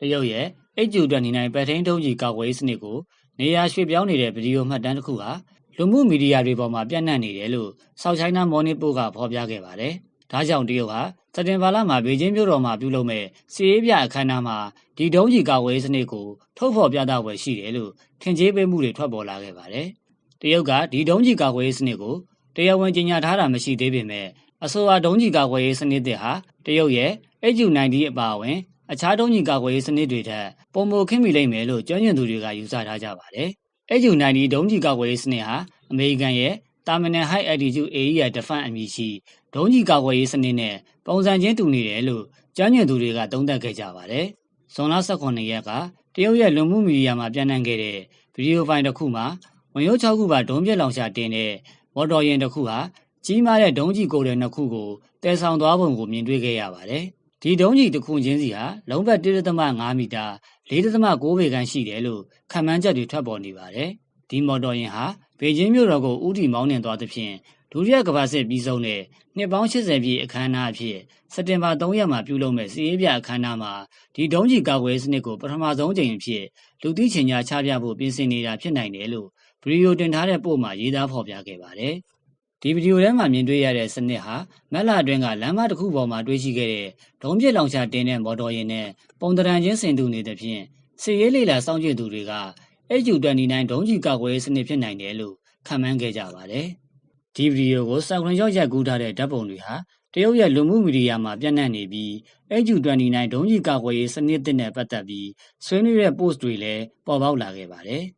တရုတ်ရဲ့ HU-29 ပဲ့ထိန်းဒုံးကျည်ကာကွယ်ရေးစနစ်ကို နေရာရွှေ့ပြောင်းနေတဲ့ဗီဒီယိုမှတ်တမ်းတစ်ခုဟာ လူမှုမီဒီယာတွေပေါ်မှာပြန့်နှံ့နေတယ်လို့ South China Morning Post က ဖော်ပြခဲ့ပါတယ်။ဒါကြောင့် တရုတ်ဟာ စက်တင်ဘာလမှာ ဘေကျင်းမြို့တော်မှာ ပြုလုပ်မဲ့စီးရေးပြအခမ်းအနားမှာ ဒီဒုံးကျည်ကာကွယ်ရေးစနစ်ကို ထုတ်ဖော်ပြသပွဲရှိတယ်လို့ ထင်ကြေးပေးမှုတွေ ထွက်ပေါ်လာခဲ့ပါတယ်။တရုတ်က ဒီဒုံးကျည်ကာကွယ်ရေးစနစ်ကို တရားဝင်ကြေညာထားတာ မရှိသေးပေမဲ့ အဆိုပါ ဒုံးကျည်ကာကွယ်ရေးစနစ်တွေဟာ တရုတ်ရဲ့ HU-90 အပါအဝင် အခြားဒုံးကျည်ကာကွယ်ရေးစနစ်တွေထက်ပုံမခင်းမိလိမ့်မယ်လို့ကျွမ်းကျင်သူတွေကယူဆထားကြပါတယ်။ HU-90 ဒုံးကျည်ကာကွယ်ရေးစနစ်ဟာအမေရိကန်ရဲ့ Terminal High Altitude Area Defense အမည်ရှိဒုံးကျည်ကာကွယ်ရေးစနစ်နဲ့ပုံစံချင်းတူနေတယ်လို့ကျွမ်းကျင်သူတွေကသုံးသပ်ခဲ့ကြပါတယ်။ဇွန်လ18ရက်ကတရုတ်ရဲ့လူမှုမီဒီယာမှာပြန့်နှံ့ခဲ့တဲ့ဗီဒီယိုဖိုင်တစ်ခုမှာဝင်ရိုး6ခုပါဒုံးပြက်လောင်ချတင်တဲ့မော်တော်ယာဉ်တစ်ခုဟာကြီးမားတဲ့ဒုံးကျည်ကိုယ်တွေနှစ်ခုကိုတည်ဆောင်သွားပုံကိုမြင်တွေ့ခဲ့ရပါတယ်။ ဒီဒုံးကျည်တစ်ခုချင်းစီဟာလုံးဘက်1.5မီတာ4.9ပေခန့်ရှိတယ်လို့ခန့်မှန်းချက်တွေထွက်ပေါ်နေပါတယ်။ဒီမော်တော်ယာဉ်ဟာဘေကျင်းမြို့တော်ကိုဥတီမောင်းနှင်သွားသဖြင့်ဒုတိယကမ္ဘာစစ်ပြီးဆုံးတဲ့နှစ်ပေါင်း80ပြည့်အခမ်းအနားအဖြစ်စက်တင်ဘာ3ရက်မှာပြုလုပ်မဲ့စီးရေးပြအခမ်းအနားမှာဒီဒုံးကျည်ကာကွယ်စနစ်ကိုပထမဆုံးကြိမ်အဖြစ်လူသိရှင်ကြားချပြဖို့ပြင်ဆင်နေတာဖြစ်နိုင်တယ်လို့ဗီဒီယိုတင်ထားတဲ့ပို့မှာရေးသားဖော်ပြခဲ့ပါတယ်။ ဒီဗီဒီယိုထဲမှာမြင်တွေ့ရတဲ့စနစ်ဟာမက်လာအတွင်းကလမ်းမတစ်ခုပေါ်မှာတွေ့ရှိခဲ့တဲ့ဒုံးပြစ်လောင်ချတင်တဲ့မော်တော်ယာဉ်နဲ့ပုံတရံချင်းဆင်တူနေသဖြင့်စီရေးလေလာစောင့်ကြည့်သူတွေက HU-29 ဒုံးကျည်ကာကွယ်ရေးစနစ်ဖြစ်နိုင်တယ်လို့ခန့်မှန်းခဲ့ကြပါတယ်။ဒီဗီဒီယိုကိုစံခွန်ရောက်ရိုက်ကူးထားတဲ့ဓာတ်ပုံတွေဟာတရုတ်ရဲ့လူမှုမီဒီယာမှာပြန့်နှံ့နေပြီး HU-29 ဒုံးကျည်ကာကွယ်ရေးစနစ်သစ်နဲ့ပတ်သက်ပြီးဆွေးနွေးတဲ့ post တွေလည်းပေါ်ပေါက်လာခဲ့ပါတယ်။